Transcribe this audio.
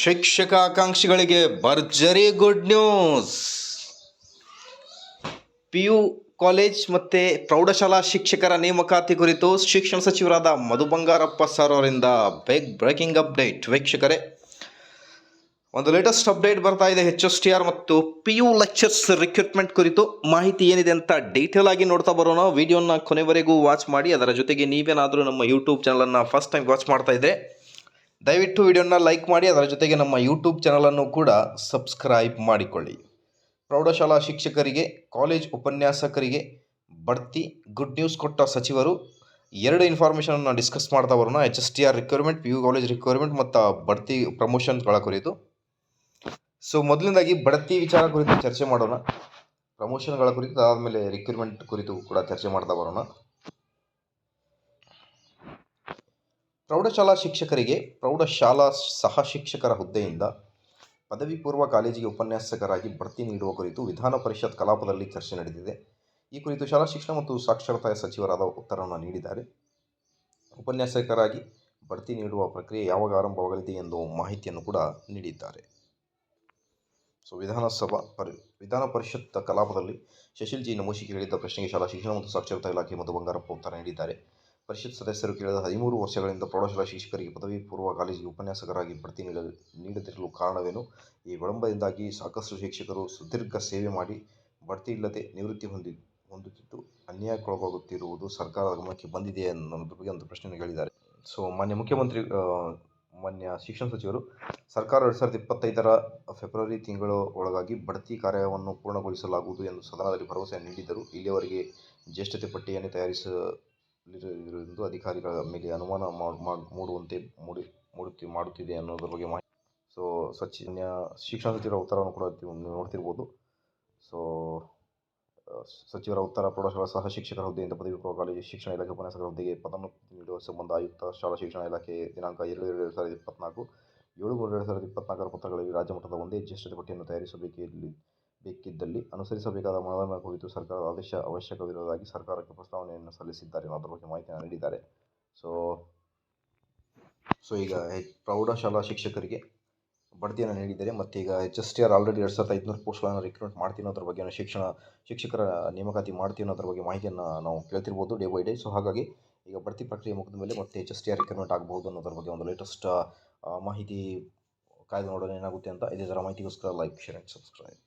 ಶಿಕ್ಷಕ ಆಕಾಂಕ್ಷಿಗಳಿಗೆ ಭರ್ಜರಿ good news P U college ಮತ್ತು ಪ್ರೌಢಶಾಲಾ ಶಿಕ್ಷಕರ ನೇಮಕಾತಿ ಕುರಿತು ಶಿಕ್ಷಣ ಸಚಿವರಾದ ಮಧು ಬಂಗಾರಪ್ಪ ಸರ್ ಅವರಿಂದ ಬೇಗ್ ಬ್ರೇಕಿಂಗ್ ಅಪ್ಡೇಟ್ ವೀಕ್ಷಕರೇ, ಒಂದು ಲೇಟೆಸ್ಟ್ ಅಪ್ಡೇಟ್ ಬರ್ತಾ ಇದೆ. ಎಚ್ ಎಸ್ ಟಿ ಆರ್ ಮತ್ತು ಪಿ ಯು ಲೆಕ್ಚರ್ಸ್ ರಿಕ್ರೂಟ್ಮೆಂಟ್ ಕುರಿತು ಮಾಹಿತಿ ಏನಿದೆ ಅಂತ ಡೀಟೇಲ್ ಆಗಿ ನೋಡ್ತಾ ಬರೋಣ. ವಿಡಿಯೋನ ಕೊನೆವರೆಗೂ ವಾಚ್ ಮಾಡಿ. ಅದರ ಜೊತೆಗೆ ನೀವೇನಾದರೂ ನಮ್ಮ ಯೂಟ್ಯೂಬ್ ಚಾನಲನ್ನು ಫಸ್ಟ್ ಟೈಮ್ ವಾಚ್ ಮಾಡ್ತಾ ಇದ್ದರೆ ದಯವಿಟ್ಟು ವಿಡಿಯೋನ ಲೈಕ್ ಮಾಡಿ, ಅದರ ಜೊತೆಗೆ ನಮ್ಮ ಯೂಟ್ಯೂಬ್ ಚಾನಲನ್ನು ಕೂಡ ಸಬ್ಸ್ಕ್ರೈಬ್ ಮಾಡಿಕೊಳ್ಳಿ. ಪ್ರೌಢಶಾಲಾ ಶಿಕ್ಷಕರಿಗೆ, ಕಾಲೇಜ್ ಉಪನ್ಯಾಸಕರಿಗೆ ಬಡ್ತಿ, ಗುಡ್ ನ್ಯೂಸ್ ಕೊಟ್ಟ ಸಚಿವರು, ಎರಡು ಇನ್ಫಾರ್ಮೇಷನನ್ನು ಡಿಸ್ಕಸ್ ಮಾಡ್ತಾ ಬರೋಣ H S T R requirement P U college requirement ಮತ್ತು ಬಡ್ತಿ ಪ್ರಮೋಷನ್ಗಳ ಕುರಿತು. ಸೊ ಮೊದಲನೇದಾಗಿ ಬಡ್ತಿ ವಿಚಾರ ಕುರಿತು ಚರ್ಚೆ ಮಾಡೋಣ. ಪ್ರಮೋಷನ್ಗಳ ಕುರಿತು, ಅದಾದಮೇಲೆ ರಿಕ್ರೂಟ್ಮೆಂಟ್ ಕುರಿತು ಕೂಡ ಚರ್ಚೆ ಮಾಡ್ತಾ ಬರೋಣ ಪ್ರೌಢಶಾಲಾ ಶಿಕ್ಷಕರಿಗೆ ಪ್ರೌಢಶಾಲಾ ಸಹ ಶಿಕ್ಷಕರ ಹುದ್ದೆಯಿಂದ ಪದವಿ ಪೂರ್ವ ಕಾಲೇಜಿಗೆ ಉಪನ್ಯಾಸಕರಾಗಿ ಬಡ್ತಿ ನೀಡುವ ಕುರಿತು ವಿಧಾನ ಪರಿಷತ್ ಕಲಾಪದಲ್ಲಿ ಚರ್ಚೆ ನಡೆದಿದೆ. ಈ ಕುರಿತು ಶಾಲಾ ಶಿಕ್ಷಣ ಮತ್ತು ಸಾಕ್ಷರತಾ ಸಚಿವರಾದ ಉತ್ತರವನ್ನು ನೀಡಿದ್ದಾರೆ. ಉಪನ್ಯಾಸಕರಾಗಿ ಬಡ್ತಿ ನೀಡುವ ಪ್ರಕ್ರಿಯೆ ಯಾವಾಗ ಆರಂಭವಾಗಲಿದೆ ಎಂದು ಮಾಹಿತಿಯನ್ನು ಕೂಡ ನೀಡಿದ್ದಾರೆ. ಸೊ, ವಿಧಾನಸಭಾ ಪರಿ, ವಿಧಾನ ಪರಿಷತ್ ಕಲಾಪದಲ್ಲಿ ಶಶಿಲ್ ಜಿ ನಮೋಶಿ ಕೇಳಿದ್ದ ಪ್ರಶ್ನೆಗೆ ಶಾಲಾ ಶಿಕ್ಷಣ ಮತ್ತು ಸಾಕ್ಷರತಾ ಇಲಾಖೆ ಮತ್ತು ಬಂಗಾರಪ್ಪ ಉತ್ತರ ನೀಡಿದ್ದಾರೆ. ಪರಿಷತ್ ಸದಸ್ಯರು ಕೇಳಿದ ಹದಿಮೂರು ವರ್ಷಗಳಿಂದ ಪ್ರೌಢಶಾಲಾ ಶಿಕ್ಷಕರಿಗೆ ಪದವಿ ಪೂರ್ವ ಕಾಲೇಜಿಗೆ ಉಪನ್ಯಾಸಕರಾಗಿ ಬಡ್ತಿ ನೀಡಲು, ನೀಡದಿರಲು ಕಾರಣವೇನು? ಈ ವಿಳಂಬದಿಂದಾಗಿ ಸಾಕಷ್ಟು ಶಿಕ್ಷಕರು ಸುದೀರ್ಘ ಸೇವೆ ಮಾಡಿ ಬಡ್ತಿ ಇಲ್ಲದೆ ನಿವೃತ್ತಿ ಹೊಂದಿ, ಹೊಂದುತ್ತಿದ್ದು ಅನ್ಯಾಯಕ್ಕೊಳಗಾಗುತ್ತಿರುವುದು ಸರ್ಕಾರದ ಗಮನಕ್ಕೆ ಬಂದಿದೆ ಅನ್ನೋದ್ರ ಬಗ್ಗೆ ಒಂದು ಪ್ರಶ್ನೆಯನ್ನು ಹೇಳಿದ್ದಾರೆ ಸೊ, ಮಾನ್ಯ ಮುಖ್ಯಮಂತ್ರಿ ಮಾನ್ಯ ಶಿಕ್ಷಣ ಸಚಿವರು, ಸರ್ಕಾರ ಎರಡು ಸಾವಿರದ ಇಪ್ಪತ್ತೈದರ ಫೆಬ್ರವರಿ ತಿಂಗಳ ಒಳಗಾಗಿ ಬಡ್ತಿ ಕಾರ್ಯವನ್ನು ಪೂರ್ಣಗೊಳಿಸಲಾಗುವುದು ಎಂದು ಸದನದಲ್ಲಿ ಭರವಸೆ ನೀಡಿದ್ದರು. ಇಲ್ಲಿಯವರೆಗೆ ಜ್ಯೇಷ್ಠತೆ ಪಟ್ಟಿಯನ್ನು ತಯಾರಿಸಲಿರುವುದು ಅಧಿಕಾರಿಗಳ ಮೇಲೆ ಅನುಮಾನ ಮಾಡ್- ಮಾಡ್- ಮೂಡುವಂತೆ ಮೂಡಿ, ಮೂಡುತ್ತಿ, ಮಾಡುತ್ತಿದೆ ಅನ್ನೋದ್ರ ಬಗ್ಗೆ ಮಾಹಿತಿ. ಸೊ ಸಚಿನ್ಯ, ಶಿಕ್ಷಣ ಸಚಿವರ ಉತ್ತರವನ್ನು ಕೂಡ ನೋಡ್ತಿರ್ಬೋದು. ಸೊ ಸಚಿವರ ಉತ್ತರ ಪ್ರೌಢಶಾಲಾ ಸಹ ಶಿಕ್ಷಕರ ಹುದ್ದೆಯಿಂದ ಪದವಿ ಪೂರ್ವ ಕಾಲೇಜು ಶಿಕ್ಷಣ ಇಲಾಖೆ ಉಪನ್ಯಾಸಕರ ಹುದ್ದೆಗೆ ಪದೋನ್ನತಿ ನೀಡುವ ಸಂಬಂಧ ಆಯುಕ್ತ ಶಾಲಾ ಶಿಕ್ಷಣ ಇಲಾಖೆ ದಿನಾಂಕ ಎರಡು ಎರಡು ಎರಡು ಸಾವಿರದ ಇಪ್ಪತ್ನಾಲ್ಕು, ಏಳು ಮೂರು ಎರಡು ಸಾವಿರದ ಇಪ್ಪತ್ನಾಲ್ಕರ ಪತ್ರಗಳಲ್ಲಿ ರಾಜ್ಯ ಮಟ್ಟದ ಒಂದೇ ಜ್ಯೇಷ್ಠತೆ ಪಟ್ಟಿಯನ್ನು ತಯಾರಿಸಬೇಕಿಲ್ಲಿ ಬೇಕಿದ್ದಲ್ಲಿ ಅನುಸರಿಸಬೇಕಾದ ಮಾನದಂಡ ಕುರಿತು ಸರ್ಕಾರದ ಆದೇಶ ಅವಶ್ಯಕವಿರುವುದಾಗಿ ಸರ್ಕಾರಕ್ಕೆ ಪ್ರಸ್ತಾವನೆಯನ್ನು ಸಲ್ಲಿಸಿದ್ದಾರೆ ಅದರ ಬಗ್ಗೆ ಮಾಹಿತಿಯನ್ನು ನೀಡಿದ್ದಾರೆ. ಸೊ ಸೊ ಈಗ ಪ್ರೌಢಶಾಲಾ ಶಿಕ್ಷಕರಿಗೆ ಬಡ್ತಿಯನ್ನು ನೀಡಿದ್ದಾರೆ. ಮತ್ತು ಈಗ H S T R already ಎರಡು ಸಾವಿರದ ಐದುನೂರು ಪೋಸ್ಟ್ಗಳನ್ನು ರಿಕ್ರೂಟ್ ಮಾಡ್ತೀನಿ ಅನ್ನೋದ್ರ ಬಗ್ಗೆ ಶಿಕ್ಷಣ, ಶಿಕ್ಷಕರ ನೇಮಕಾತಿ ಮಾಡ್ತೀನಿ ಅನ್ನೋದ್ರ ಬಗ್ಗೆ ಮಾಹಿತಿಯನ್ನು ನಾವು ಕೇಳ್ತಿರ್ಬೋದು ಡೇ ಬೈ ಡೇ ಸೊ ಹಾಗಾಗಿ ಈಗ ಬಡ್ತಿ ಪ್ರಕ್ರಿಯೆ ಮುಗಿದ ಮೇಲೆ ಮತ್ತೆ H S T R recruitment ಆಗಬಹುದು ಅನ್ನೋದ್ರ ಬಗ್ಗೆ ಒಂದು ಲೇಟೆಸ್ಟ್ ಮಾಹಿತಿ ಕಾಯ್ದು ನೋಡೋಣ ಏನಾಗುತ್ತೆ ಅಂತ ಇದೇ ಥರ ಮಾಹಿತಿಗೋಸ್ಕರ ಲೈಕ್ ಶೇರ್ ಆ್ಯಂಡ್ ಸಬ್ಸ್ಕ್ರೈಬ್